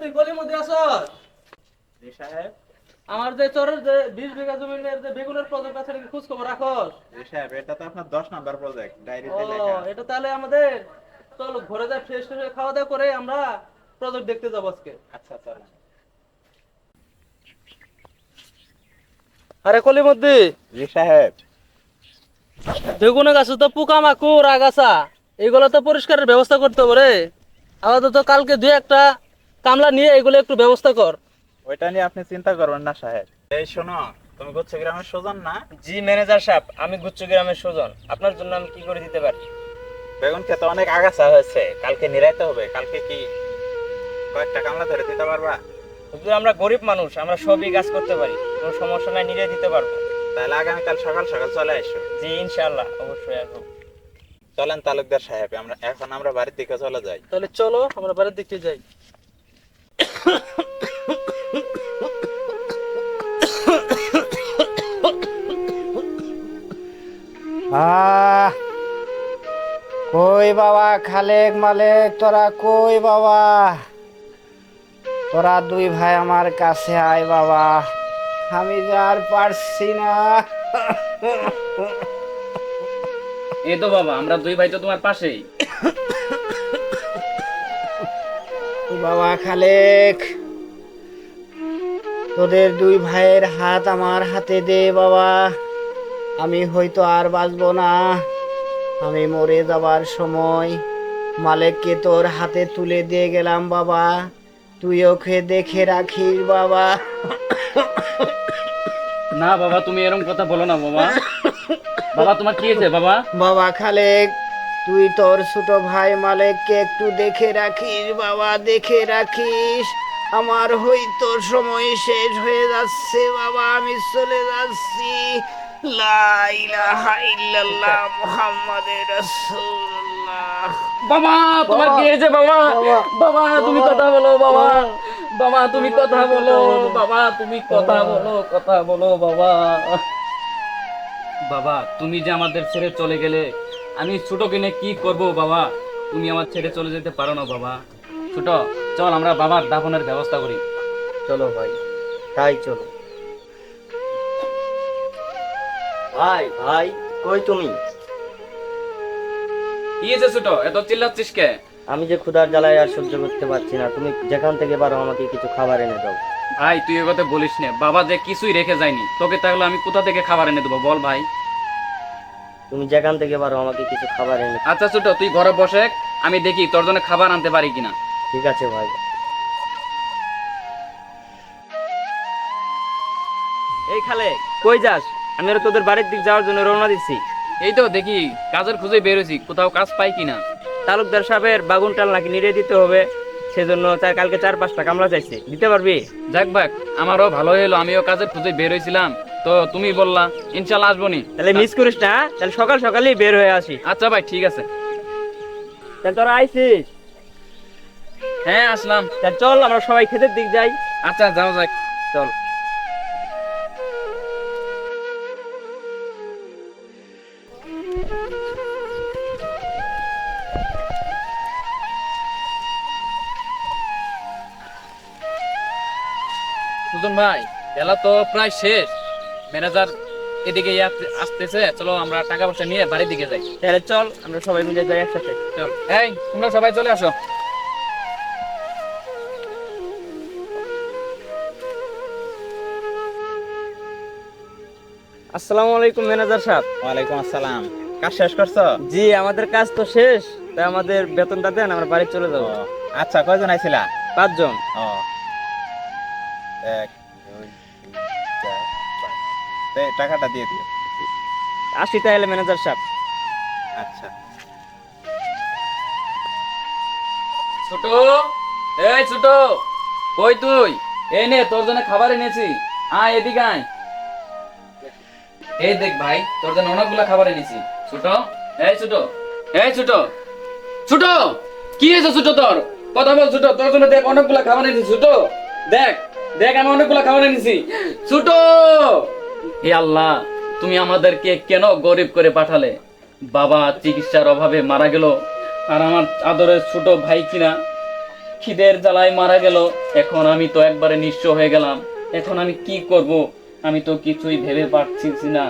তুই গলির মধ্যে আসস জি সাহেব। আমার যে যে বিশ বিঘা যে বেগুনের প্রজেক্ট আছে নাকি খোঁজ খবর রাখস। জি সাহেব এটা তো আপনার দশ নাম্বার প্রজেক্ট ডায়েরিতে লেখা। এটা তাহলে আমাদের চল ঘরে যা ফ্রেশ ফ্রেশ খাওয়া দাওয়া করে আমরা প্রজেক্ট দেখতে যাব আজকে। আচ্ছা চলেন আরে কলির মধ্যে? জি সাহেব। বেগুনের গাছে তো পোকা মাকুর আগাছা এগুলো তো পরিষ্কারের ব্যবস্থা করতে হবে রে। আপাতত কালকে দুই একটা কামলা নিয়ে এগুলো একটু ব্যবস্থা কর। ওইটা নিয়ে আপনি চিন্তা করবেন না সাহেব। এই শোনো তুমি গুচ্ছ গ্রামের সুজন না? জি ম্যানেজার সাহেব আমি গুচ্ছ গ্রামের সুজন। আপনার জন্য আমি কি করে দিতে পারি? বেগুন খেতে অনেক আগাছা হয়েছে। কালকে নিরাইতে হবে। কালকে কি কয়েকটা কামলা ধরে দিতে পারবা? হুজুর আমরা গরিব মানুষ আমরা সবই কাজ করতে পারি। কোনো সমস্যা নাই নিরে দিতে পারব। তাহলে আগামীকাল সকাল সকাল চলে আসো জি ইনশাআল্লাহ অবশ্যই আসব। চলেন তালুকদার সাহেব আমরা এখন আমরা বাড়ির দিকে চলে যাই। তাহলে চলো আমরা বাড়ির দিকে যাই। আহ, কই বাবা, খালেক মালেক, তোরা কই বাবা? তোরা দুই ভাই আমার কাছে আয় বাবা। আমি যে আর পারছি না। এই তো বাবা, আমরা দুই ভাই তো তোমার পাশেই। বাবা খালেক। তোদের দুই ভাইয়ের হাত আমার হাতে দে বাবা। আমি হয়তো আর বাঁচবো না। আমি মরে যাবার সময় মালিককে তোর হাতে তুলে দিয়ে গেলাম বাবা। তুই ওকে দেখে রাখিস বাবা। না বাবা তুমি এরকম কথা বলো না বাবা। বাবা তোমার কি হয়েছে বাবা? বাবা খালেক তুই তোর ছোট ভাই মালিককে একটু দেখে রাখিস বাবা দেখে রাখিস। আমার হয়তো সময় শেষ হয়ে যাচ্ছে বাবা আমি চলে যাচ্ছি। বাবা তোমার কি হয়েছে বাবা? বাবা তুমি কথা বলো বাবা। বাবা। তুমি কথা বলো বাবা তুমি কথা বলো কথা বলো বাবা। বাবা তুমি যে আমাদের ছেড়ে চলে গেলে আমি ছোট কিনে কি করব বাবা? তুমি আমার ছেড়ে চলে যেতে পারো না বাবা। ছোট চল আমরা বাবার দাফনের ব্যবস্থা করি। চলো ভাই তাই চলো। ভাই ভাই কই তুমি? কি হয়েছে ছোট এত চিল্লাচ্ছিস কে? আমি যে ক্ষুধার জ্বালায় আর সহ্য করতে পারছি না তুমি যেখান থেকে পারো আমাকে কিছু খাবার এনে দাও। ভাই তুই এ কথা বলিস না। বাবা যে কিছুই রেখে যায়নি তোকে তাহলে আমি কোথা থেকে খাবার এনে দেবো বল ভাই। তুমি যেখান থেকে পারো আমাকে কিছু খাবার এনে আচ্ছা ছোট তুই ঘরে বসে আমি দেখি তোর জন্য খাবার আনতে পারি কিনা। ঠিক আছে ভাই। এই খালে কই যাস? আমি আর তোদের বাড়ির দিক যাওয়ার জন্য রওনা দিচ্ছি। এই তো দেখি কাজের খুঁজে বেরোছি কোথাও কাজ পাই কিনা। তালুকদার সাহেবের বাগুন টাল নাকি নিড়ে দিতে হবে সেজন্য তার কালকে চার পাঁচটা কামলা চাইছে। দিতে পারবি? যাক ভাগ আমারও ভালো হলো আমিও কাজের খুঁজে বের হয়েছিলাম। তো তুমি বললা ইনশাল্লাহ আসব নি তাহলে মিস করিস না তাহলে সকাল সকালই বের হয়ে আসি। আচ্ছা ভাই ঠিক আছে। তাহলে তোরা আইসিস। হ্যাঁ আসলাম। তাহলে চল আমরা সবাই ক্ষেতের দিক যাই। আচ্ছা যাও যাক। চল। সুজন ভাই বেলা তো প্রায় শেষ। ম্যানেজার এদিকে আসতেছে চলো আমরা টাকা পয়সা নিয়ে বাড়ির দিকে যাই। তাহলে চল আমরা সবাই মিলে যাই একসাথে। চল। এই তোমরা সবাই চলে আসো। আসসালামু আলাইকুম ম্যানেজার সাহেব। ওয়ালাইকুম আসসালাম। কাজ শেষ করছ? জি আমাদের কাজ তো শেষ। তাই আমাদের বেতনটা দেন আমরা বাড়ি চলে যাব। আচ্ছা কয়জন আইছিলা? পাঁচজন। ও এক টাকাটা দিয়ে দিও। আসি তাহলে ম্যানেজার সাহেব। আচ্ছা। ছোট এই ছোট কই তুই? এই নে তোর জন্য খাবার এনেছি। আয় এদিকে আয়। এই দেখ ভাই তোর জন্য অনেকগুলা খাবার এনেছি। ছোট এই ছোট এই ছোট। ছোট কি হয়েছে ছোট তোর? কথা বল ছোট তোর জন্য দেখ অনেকগুলা খাবার এনেছি ছোট। দেখ দেখ আমি অনেকগুলা খাবার এনেছি। ছোট! হে আল্লাহ, তুমি আমাদেরকে কেন গরিব করে পাঠালে? বাবা চিকিৎসার অভাবে মারা গেল, আর আমার আদরের ছোট ভাই কিনা? খিদের জ্বালায় মারা গেল, এখন আমি তো একবারে নিঃস্ব হয়ে গেলাম। এখন আমি কি করব? আমি তো কিছুই ভেবে পাচ্ছি না।